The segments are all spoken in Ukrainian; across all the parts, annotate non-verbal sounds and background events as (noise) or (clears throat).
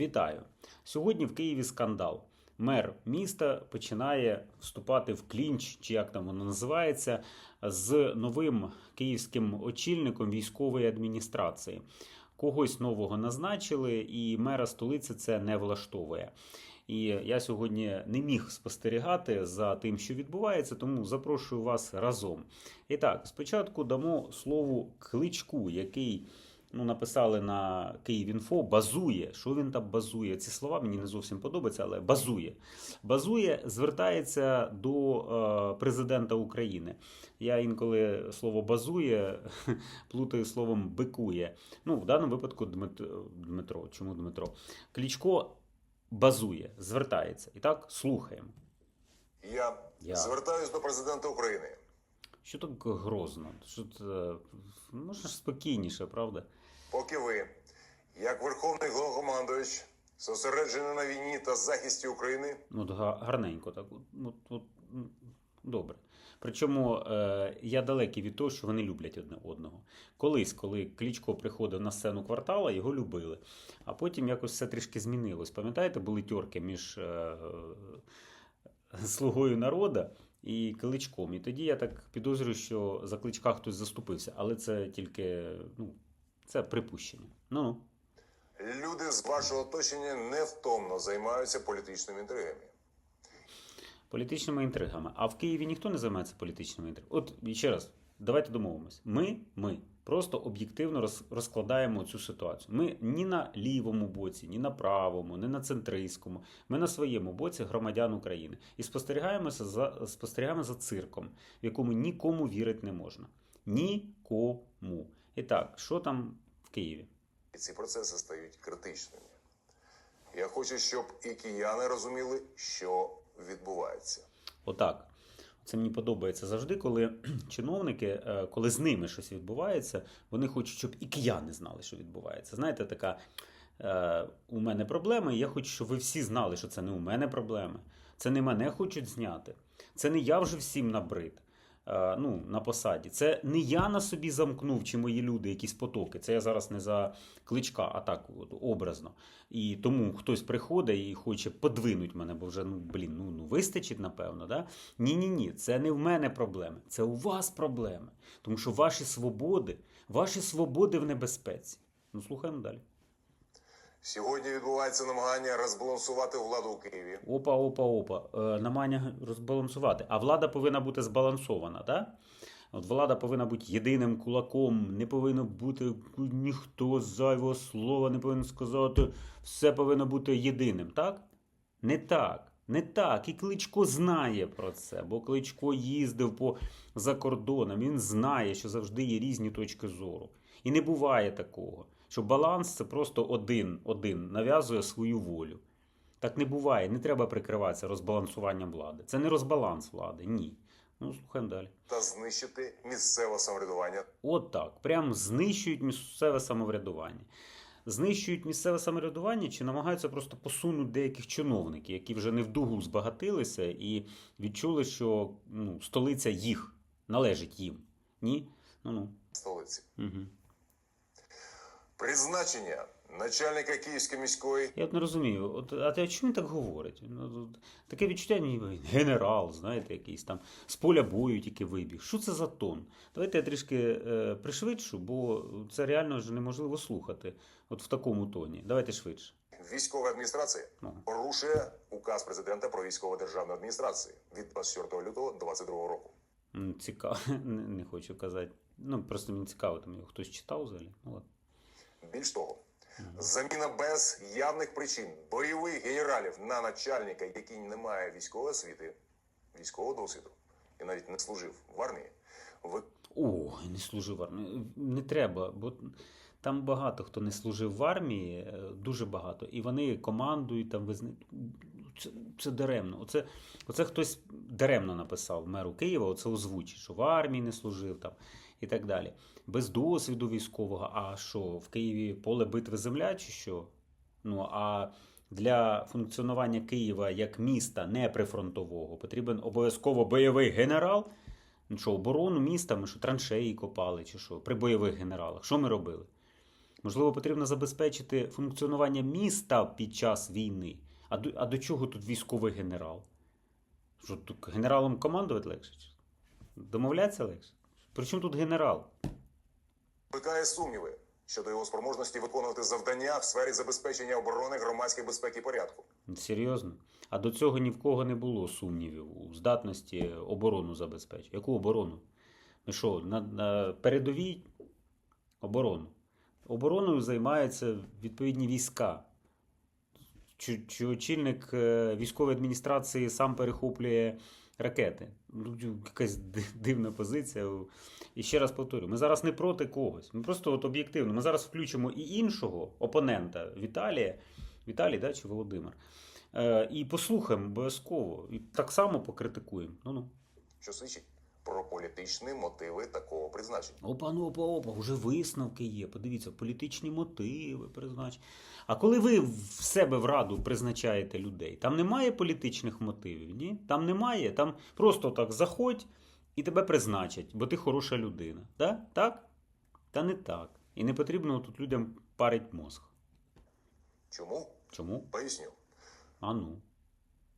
Вітаю! Сьогодні в Києві скандал. Мер міста починає вступати в клінч, чи як там воно називається, з новим київським очільником військової адміністрації. Когось нового назначили, і мера столиці це не влаштовує. І я сьогодні не міг спостерігати за тим, що відбувається, тому запрошую вас разом. І так, спочатку дамо слово кличку, який ну, написали на Київінфо, базує. Що він там базує? Ці слова мені не зовсім подобаються, але базує. Базує звертається до е, президента України. Я інколи слово базує (laughs) плутаю словом бикує. Ну, в даному випадку Дмитро. Дмитро. Чому Дмитро? Кличко базує, звертається. І так, слухаємо. Я, Я. звертаюсь до президента України. Що так грозно? Що це... Можна ж спокійніше, правда? Поки ви, як верховний головнокомандуючий, зосереджені на війні та захисті України, Ну, гарненько так. От, от, от, добре. Причому е, я далекий від того, що вони люблять одне одного. Колись, коли Кличко приходив на сцену квартала, його любили. А потім якось все трішки змінилось. Пам'ятаєте, були тьорки між е, слугою народа і Кличком. І тоді я так підозрюю, що за Кличка хтось заступився. Але це тільки ну, це припущення. Ну ну. люди з вашого оточення невтомно займаються політичними інтригами. Політичними інтригами. А в Києві ніхто не займається політичними інтригами. От ще раз, давайте домовимось. Ми, ми просто об'єктивно роз- розкладаємо цю ситуацію. Ми ні на лівому боці, ні на правому, ні на центристському. Ми на своєму боці громадян України і спостерігаємося за спостерігаємо за цирком, в якому нікому вірити не можна. Нікому. Так, що там в Києві? І ці процеси стають критичними. Я хочу, щоб і кияни розуміли, що відбувається. Отак. Це мені подобається завжди, коли (clears throat) чиновники, е, коли з ними щось відбувається, вони хочуть, щоб і кияни знали, що відбувається. Знаєте, така е, у мене проблеми, і я хочу, щоб ви всі знали, що це не у мене проблеми. Це не мене хочуть зняти. Це не я вже всім набрид. Е, Ну, на посаді. Це не я на собі замкнув, чи мої люди, якісь потоки. Це я зараз не за кличка, а так от, образно. І тому хтось приходить і хоче подвинуть мене, бо вже ну блін, ну, ну вистачить, напевно. Да? Ні, ні, ні, це не в мене проблеми, це у вас проблеми. Тому що ваші свободи, ваші свободи в небезпеці. Ну, слухаємо далі. Сьогодні відбувається намагання розбалансувати владу у Києві. Опа, опа, опа. Е, намагання розбалансувати. А влада повинна бути збалансована, так? От влада повинна бути єдиним кулаком, не повинно бути ніхто зайвого слова, не повинен сказати, все повинно бути єдиним, так? Не так. Не так. І Кличко знає про це, бо Кличко їздив по за кордоном. Він знає, що завжди є різні точки зору. І не буває такого, що баланс це просто один, один нав'язує свою волю. Так не буває, не треба прикриватися розбалансуванням влади. Це не розбаланс влади, ні. Ну, слухаємо далі. та знищити місцеве самоврядування От так. Прям знищують місцеве самоврядування. Знищують місцеве самоврядування чи намагаються просто посунути деяких чиновників, які вже не в дугу збагатилися і відчули, що ну, столиця їх належить їм. Ні? Ну ну. столиці. Угу. Призначення начальника Київської міської Я от не розумію, от, а ти чому він так говорить? Ну, таке відчуття, ніби генерал, знаєте, якийсь там з поля бою тільки вибіг. Що це за тон? Давайте я трішки е, пришвидшу, бо це реально вже неможливо слухати от в такому тоні. Давайте швидше. військової адміністрації Ну. порушує указ президента про військово державну адміністрацію від 24 лютого 2022 року. Цікаво, (laughs) не, не хочу казати. Ну, просто мені цікаво, там його хтось читав взагалі. Ну, ладно. Більш того, заміна без явних причин бойових генералів на начальника, який не має військової освіти, військового досвіду і навіть не служив в армії, ви- О, не служив в армії. Не треба, бо там багато хто не служив в армії, е, дуже багато. І вони командують там визна... Це, це даремно. Оце, оце хтось даремно написав меру Києва, оце озвучить, що в армії не служив там і так далі. Без досвіду військового. А що, в Києві поле битви земля чи що? Ну а для функціонування Києва як міста неприфронтового потрібен обов'язково бойовий генерал. Ну що, оборону міста, ми що траншеї копали, чи що, при бойових генералах. Що ми робили? Можливо, потрібно забезпечити функціонування міста під час війни. А до, а до чого тут військовий генерал? Що тут генералом командувати легше? чи? Домовлятися легше? Причому тут генерал? Викликає сумніви щодо його спроможності виконувати завдання в сфері забезпечення оборони громадської безпеки і порядку. Серйозно? А до цього ні в кого не було сумнівів у здатності оборону забезпечити. Яку оборону? Ми що, на, на передовій оборону? Обороною займаються відповідні війська. Чи, чи очільник е, військової адміністрації сам перехоплює ракети? Якась дивна позиція. І ще раз повторю: ми зараз не проти когось. Ми просто от об'єктивно. Ми зараз включимо і іншого опонента Віталія, Віталій да, чи Володимир. Е, і послухаємо обов'язково. І так само покритикуємо. Ну ну. що свідчить про політичні мотиви такого призначення. Опа, ну опа, опа, вже висновки є. Подивіться, політичні мотиви призначені. А коли ви в себе в раду призначаєте людей, там немає політичних мотивів, ні? Там немає. Там просто так заходь і тебе призначать, бо ти хороша людина. Да? Так? Та не так. І не потрібно тут людям парить мозг. Чому? Чому? Поясню. А ну.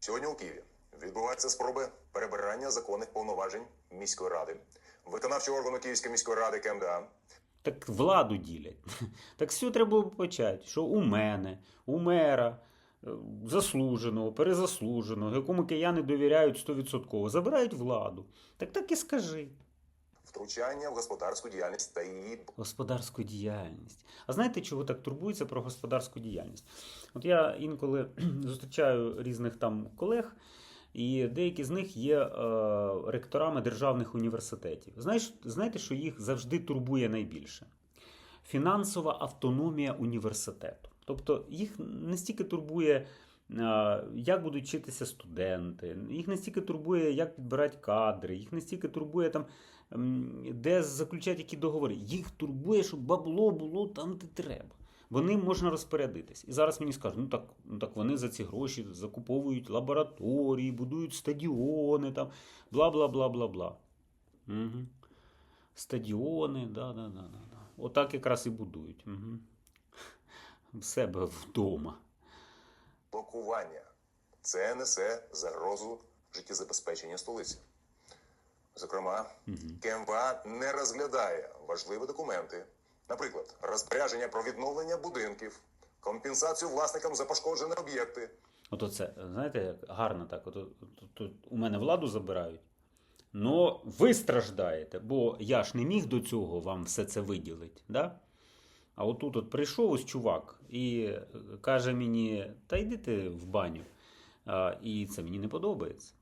Сьогодні у Києві відбуваються спроби перебирання законних повноважень міської ради, виконавчого органу Київської міської ради КМДА, Так владу ділять. (laughs) Так все треба було почати, що у мене, у мера, е, заслуженого, перезаслуженого, якому кияни довіряють 100%, забирають владу. Так так і скажи. втручання в господарську діяльність та її Господарську діяльність. А знаєте, чого так турбується про господарську діяльність? От я інколи (clears throat) зустрічаю різних там колег, і деякі з них є е, ректорами державних університетів. Знаєш, знаєте, що їх завжди турбує найбільше? Фінансова автономія університету. Тобто їх не стільки турбує, е, як будуть вчитися студенти, їх не стільки турбує, як підбирати кадри, їх не стільки турбує там де заключають які договори. Їх турбує, щоб бабло було там, де треба. Бо ним можна розпорядитись. І зараз мені скажуть, ну так, ну так вони за ці гроші закуповують лабораторії, будують стадіони, там, бла бла бла бла бла. Угу. Стадіони, да, да, да, да. Отак якраз і будують. Угу. В себе вдома. блокування. Це несе загрозу життєзабезпечення столиці. Зокрема, КМВА не розглядає важливі документи, наприклад, розпорядження про відновлення будинків, компенсацію власникам за пошкоджені об'єкти, От оце, знаєте, гарно так. От, от, от, от у мене владу забирають. Ну, ви страждаєте, бо я ж не міг до цього вам все це виділити. Да? А отут от прийшов ось чувак і каже мені: та йди ти в баню. А, і це мені не подобається.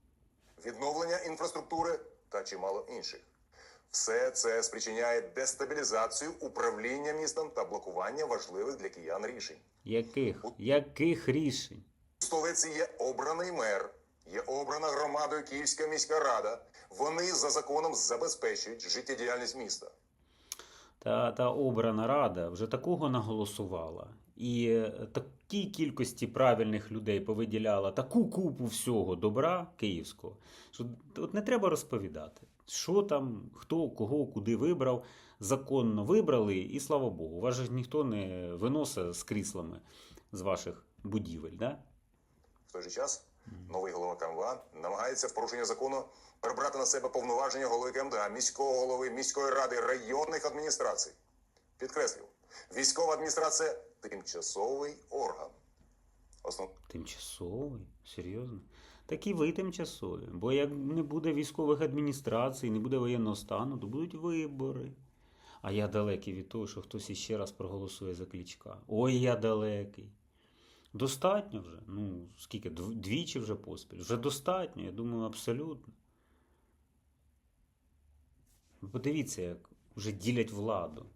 відновлення інфраструктури та чимало інших. Все це спричиняє дестабілізацію управління містом та блокування важливих для киян рішень. Яких? Яких рішень? У столиці є обраний мер, є обрана громадою Київська міська рада. Вони за законом забезпечують життєдіяльність міста. Та, та обрана рада вже такого наголосувала. І е, такій кількості правильних людей повиділяла таку купу всього добра київського, що от не треба розповідати, що там, хто кого куди вибрав. Законно вибрали, і слава Богу, вас же ніхто не виносить з кріслами з ваших будівель. Да? В той же час новий голова КМВА намагається в порушення закону перебрати на себе повноваження голови КМДА, міського голови, міської ради, районних адміністрацій. Підкреслю, військова адміністрація тимчасовий орган. Основ... Тимчасовий? Серйозно? Так і ви тимчасові. Бо як не буде військових адміністрацій, не буде воєнного стану, то будуть вибори. А я далекий від того, що хтось іще раз проголосує за клічка. Ой, я далекий. Достатньо вже. Ну, скільки? Двічі вже поспіль. Вже достатньо, я думаю, абсолютно. Подивіться, як вже ділять владу.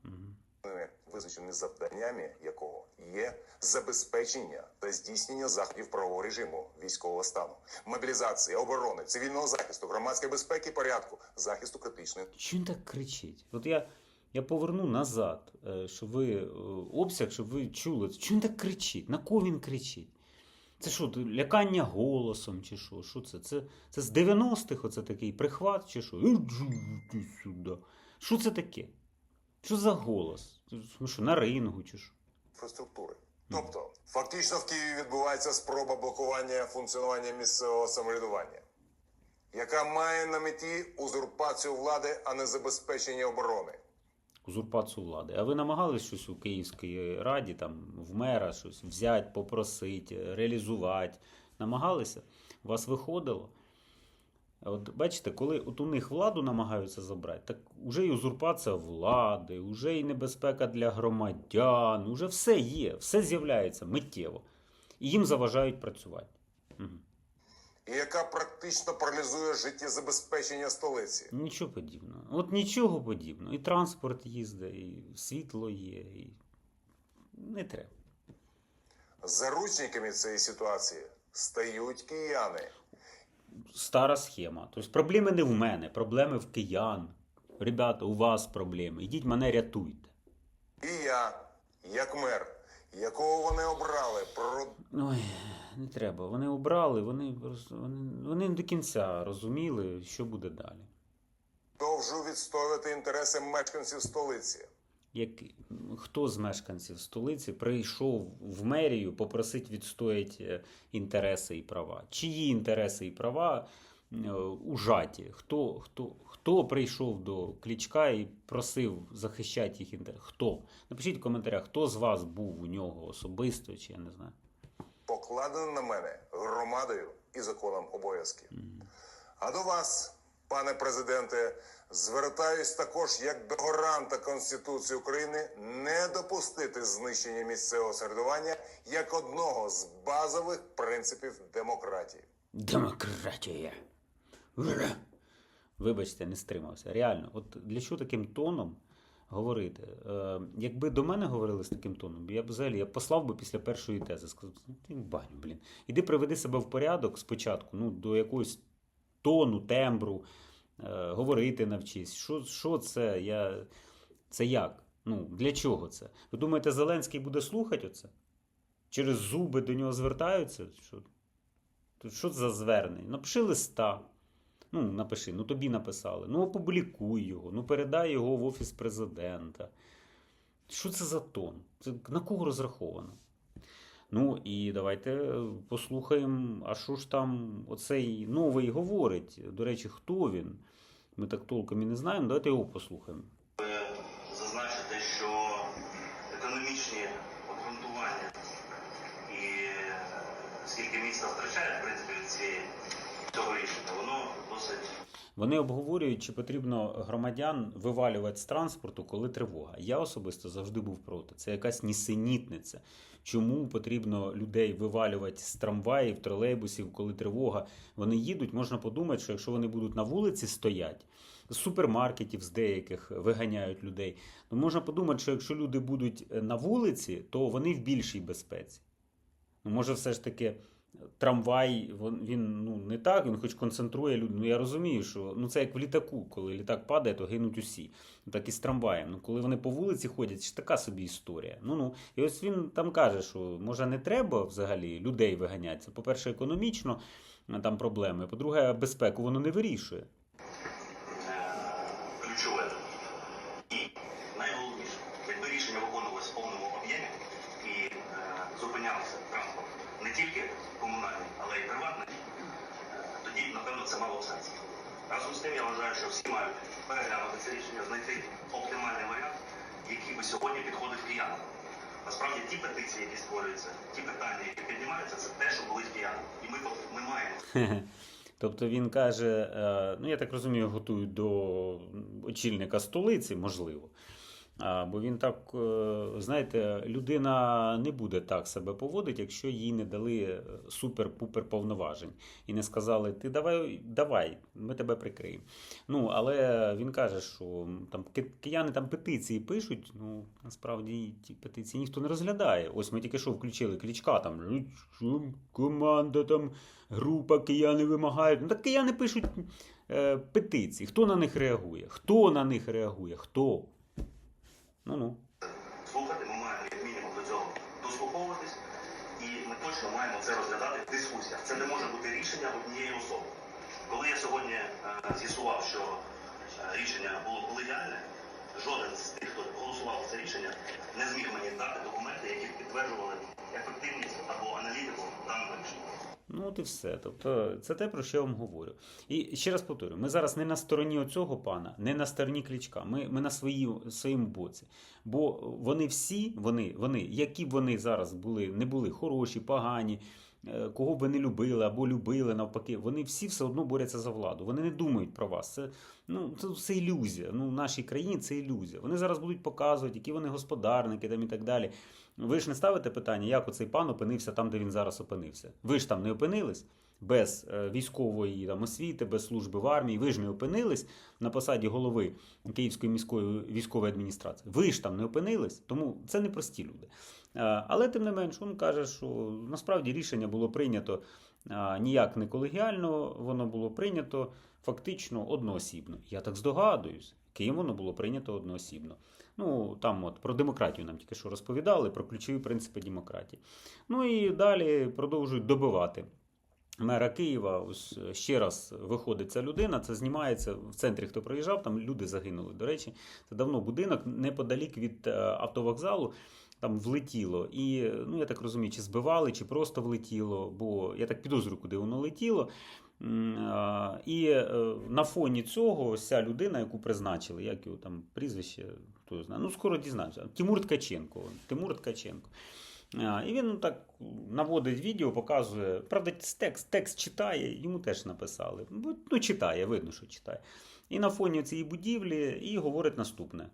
Мгм. визначені завданнями якого є забезпечення та здійснення заходів правового режиму військового стану, мобілізації, оборони, цивільного захисту, громадської безпеки, порядку, захисту критичної Чого він так кричить? От я, я поверну назад, е, щоб ви е, обсяг, щоб ви чули. Чого він так кричить? На кого він кричить? Це що, лякання голосом, чи що? Що це? Це, це з 90-х оце такий прихват, чи що? «Іди сюди. Що це таке? Що за голос? Ну що, на рингу чи що? інфраструктури. Тобто, фактично в Києві відбувається спроба блокування функціонування місцевого самоврядування, яка має на меті узурпацію влади, а не забезпечення оборони. Узурпацію влади. А ви намагались щось у Київській раді, там, в мера щось взяти, попросити, реалізувати? Намагалися? У вас виходило? От бачите, коли от у них владу намагаються забрати, так вже і узурпація влади, вже і небезпека для громадян, уже все є, все з'являється миттєво. І їм заважають працювати. Мгм. і яка практично паралізує життєзабезпечення столиці. Нічого подібного. От нічого подібного. І транспорт їздить, і світло є, і не треба. Заручниками цієї ситуації стають кияни. Стара схема. Тобто проблеми не в мене, проблеми в киян. Ребята, у вас проблеми. Ідіть мене рятуйте. І я, як мер, якого вони обрали, про Ой, не треба. Вони обрали, вони, вони, вони не до кінця розуміли, що буде далі. продовжу відстоювати інтереси мешканців столиці. Як хто з мешканців столиці прийшов в мерію попросить відстояти е, інтереси і права? Чиї інтереси і права е, ужаті? Хто, хто, хто прийшов до Клічка і просив захищати їх інтереси? Хто? Напишіть в коментарях, хто з вас був у нього особисто, чи я не знаю. покладено на мене громадою і законом обов'язки. А до вас, пане президенте, звертаюсь також як до гаранта Конституції України не допустити знищення місцевого середування як одного з базових принципів демократії. Демократія. Вибачте, не стримався. Реально, от для чого таким тоном говорити? Е, якби до мене говорили з таким тоном, я б взагалі я послав би після першої тези. Сказав, «Ну, ти баню, блін. Іди приведи себе в порядок спочатку, ну, до якогось тону, тембру, е, говорити навчись. Що, що це? Я... Це як? Ну, для чого це? Ви думаєте, Зеленський буде слухати оце? Через зуби до нього звертаються? Що? Що це за звернення? Напиши листа. Ну, напиши, ну тобі написали. Ну, опублікуй його, ну передай його в офіс президента. Що це за тон? Це на кого розраховано? Ну і давайте е, послухаємо, а що ж там оцей новий говорить. До речі, хто він? Ми так толком і не знаємо. Давайте його послухаємо. зазначити, що економічні обґрунтування і е, скільки міста втрачає, в принципі, від цього рішення, воно досить Вони обговорюють, чи потрібно громадян вивалювати з транспорту, коли тривога. Я особисто завжди був проти. Це якась нісенітниця. Чому потрібно людей вивалювати з трамваїв, тролейбусів, коли тривога? Вони їдуть, можна подумати, що якщо вони будуть на вулиці стоять, з супермаркетів з деяких виганяють людей. Ну можна подумати, що якщо люди будуть е, на вулиці, то вони в більшій безпеці. Ну, може, все ж таки трамвай, він ну, не так, він хоч концентрує людей. Ну я розумію, що ну, це як в літаку, коли літак падає, то гинуть усі. Ну, так і з трамваєм. Ну, коли вони по вулиці ходять, ж така собі історія. Ну, ну. І ось він там каже, що може не треба взагалі людей виганяти. По-перше, економічно там проблеми. По-друге, безпеку воно не вирішує. (laughs) Тобто він каже: е, ну я так розумію, готують до очільника столиці, можливо. А, бо він так, е, знаєте, людина не буде так себе поводити, якщо їй не дали е, супер-пупер повноважень і не сказали: ти давай, давай, ми тебе прикриємо. Ну, але він каже, що там кияни там петиції пишуть. Ну, насправді ті петиції ніхто не розглядає. Ось ми тільки що включили клічка там. «Ну, команда там група кияни вимагають. Ну так кияни пишуть е, петиції. Хто на них реагує? Хто на них реагує? Хто? Ну ну. слухати, ми маємо як мінімум до цього дослуховуватись, і ми точно маємо це розглядати в дискусіях. Це не може бути рішення однієї особи. Коли я сьогодні е, з'ясував, що е, рішення було колегіальне, жоден з тих, хто голосував за це рішення, не зміг мені дати документи, які підтверджували ефективність або аналітику даного рішення. Ну, от і все. Тобто, це те, про що я вам говорю. І ще раз повторю: ми зараз не на стороні оцього пана, не на стороні клічка. Ми, ми на свої, своєму боці. Бо вони всі, вони, вони, які б вони зараз були, не були хороші, погані, е, кого б ви не любили або любили навпаки, вони всі все одно борються за владу. Вони не думають про вас. Це, ну, це все ілюзія. Ну, в нашій країні це ілюзія. Вони зараз будуть показувати, які вони господарники там і так далі. Ви ж не ставите питання, як оцей пан опинився там, де він зараз опинився. Ви ж там не опинились без е, військової там, освіти, без служби в армії. Ви ж не опинились на посаді голови Київської міської військової адміністрації. Ви ж там не опинились, тому це не прості люди. Е, Але тим не менш, він каже, що насправді рішення було прийнято ніяк не колегіально, воно було прийнято фактично одноосібно. Я так здогадуюсь, Києм воно було прийнято одноосібно. Ну, там от про демократію нам тільки що розповідали, про ключові принципи демократії. Ну і далі продовжують добивати. Мера Києва, ось ще раз виходить ця людина, це знімається в центрі, хто проїжджав, там люди загинули. До речі, це давно будинок неподалік від е, автовокзалу. Там влетіло. І, ну, я так розумію, чи збивали, чи просто влетіло, бо я так підозрюю, куди воно летіло. І е, на фоні цього ось ця людина, яку призначили, як його там прізвище, хто його знає, ну скоро дізнаємося. Тимур Ткаченко. Тимур Ткаченко. А, І він ну, так наводить відео, показує. Правда, текст, текст читає, йому теж написали. Ну, читає, видно, що читає. І на фоні цієї будівлі і говорить наступне.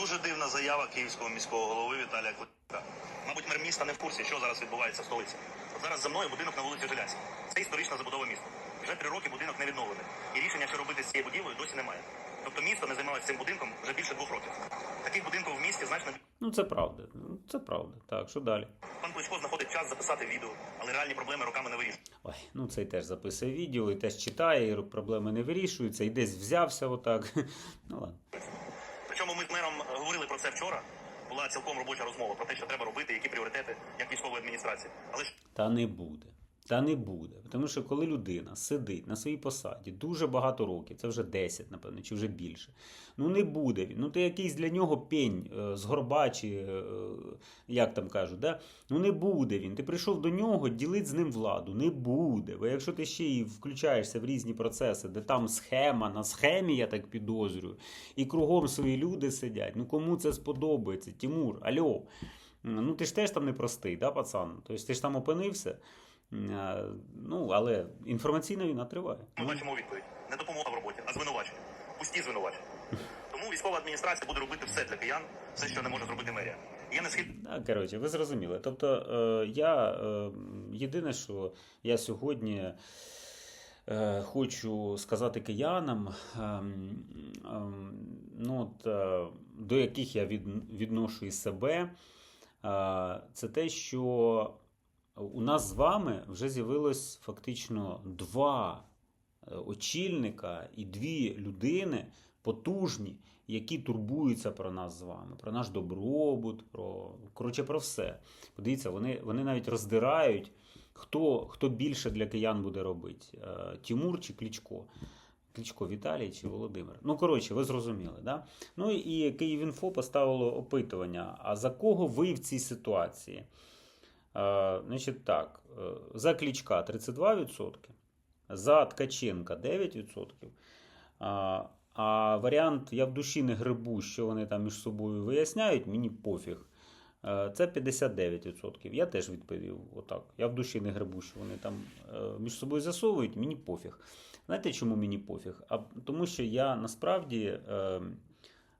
Дуже дивна заява київського міського голови Віталія Кличка. Мабуть, мер міста не в курсі, що зараз відбувається в столиці. От зараз за мною будинок на вулиці Жилянській. Це історична забудова міста. Вже три роки будинок не відновлений. І рішення, що робити з цією будівлею, досі немає. Тобто місто не займалося цим будинком вже більше двох років. Таких будинків в місті значно. Ну, це правда. Ну, Це правда. Так, що далі? Пан Кличко знаходить час записати відео, але реальні проблеми роками не вирішує. Ой, ну цей теж записує відео, і теж читає, і проблеми не вирішуються, і десь взявся отак. (laughs) Ну ладно. Причому ми з мером говорили про це вчора. Була цілком робоча розмова про те, що треба робити, які пріоритети як військової адміністрації. Але ж Та не буде. Та не буде. Тому що коли людина сидить на своїй посаді дуже багато років, це вже 10, напевно, чи вже більше. Ну не буде він. Ну ти якийсь для нього пень е, з чи е, як там кажуть, да? ну не буде він. Ти прийшов до нього, ділить з ним владу. Не буде. Бо якщо ти ще й включаєшся в різні процеси, де там схема на схемі, я так підозрюю, і кругом свої люди сидять. Ну кому це сподобається? Тимур, альо. Ну ти ж теж там не простий, да, пацан? Тобто ти ж там опинився. Е, Ну, але інформаційна війна триває. ми бачимо відповідь. Не допомога в роботі, а звинувачення. Пусті звинувачення. Тому військова адміністрація буде робити все для киян, все, що не може зробити мерія. Я не схід коротше, ви зрозуміли. Тобто, е, я е, єдине, що я сьогодні хочу сказати киянам, ну, от, до яких я від, відношу і себе, це те, що у нас з вами вже з'явилось фактично два е, очільника і дві людини потужні, які турбуються про нас з вами, про наш добробут, про коротше про все. Подивіться, вони, вони навіть роздирають, хто, хто більше для киян буде робити: е, Тимур чи Кличко. Кличко Віталій чи Володимир. Ну, коротше, ви зрозуміли, да? Ну і Київінфо поставило опитування: а за кого ви в цій ситуації? Е, значить так, е, за Кличка 32%, за Ткаченка 9%. А, а варіант я в душі не грибу, що вони там між собою виясняють, мені пофіг. Е, Це 59%. Я теж відповів отак. Я в душі не грибу, що вони там е, між собою засовують, мені пофіг. Знаєте, чому мені пофіг? А тому що я насправді е,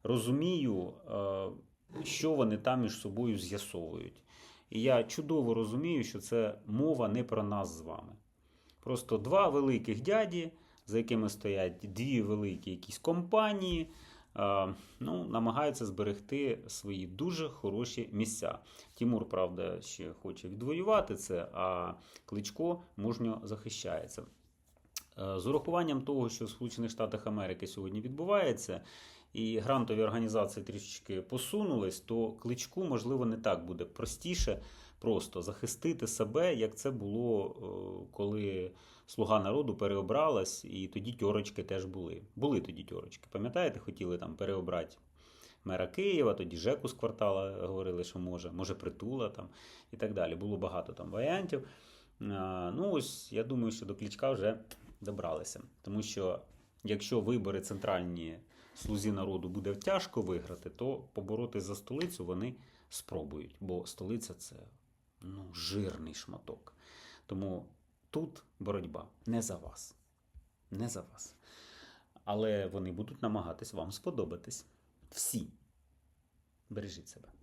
розумію, е, що вони там між собою з'ясовують. І я чудово розумію, що це мова не про нас з вами. Просто два великих дяді, за якими стоять дві великі якісь компанії, е, ну, намагаються зберегти свої дуже хороші місця. Тимур, правда, ще хоче відвоювати це, а Кличко мужньо захищається. Е, З урахуванням того, що в Сполучених Штатах Америки сьогодні відбувається, і грантові організації трішечки посунулись, то кличку, можливо, не так буде простіше просто захистити себе, як це було, е, коли Слуга народу переобралась, і тоді тьорочки теж були. Були тоді тьорочки. Пам'ятаєте, хотіли там переобрати мера Києва, тоді Жеку з квартала говорили, що може, може притула там і так далі. Було багато там варіантів. Ну, ось я думаю, що до Кличка вже добралися. Тому що якщо вибори центральні слузі народу буде тяжко виграти, то побороти за столицю вони спробують, бо столиця це ну, жирний шматок. Тому тут боротьба не за вас. Не за вас. Але вони будуть намагатись вам сподобатись. Всі. Бережіть себе.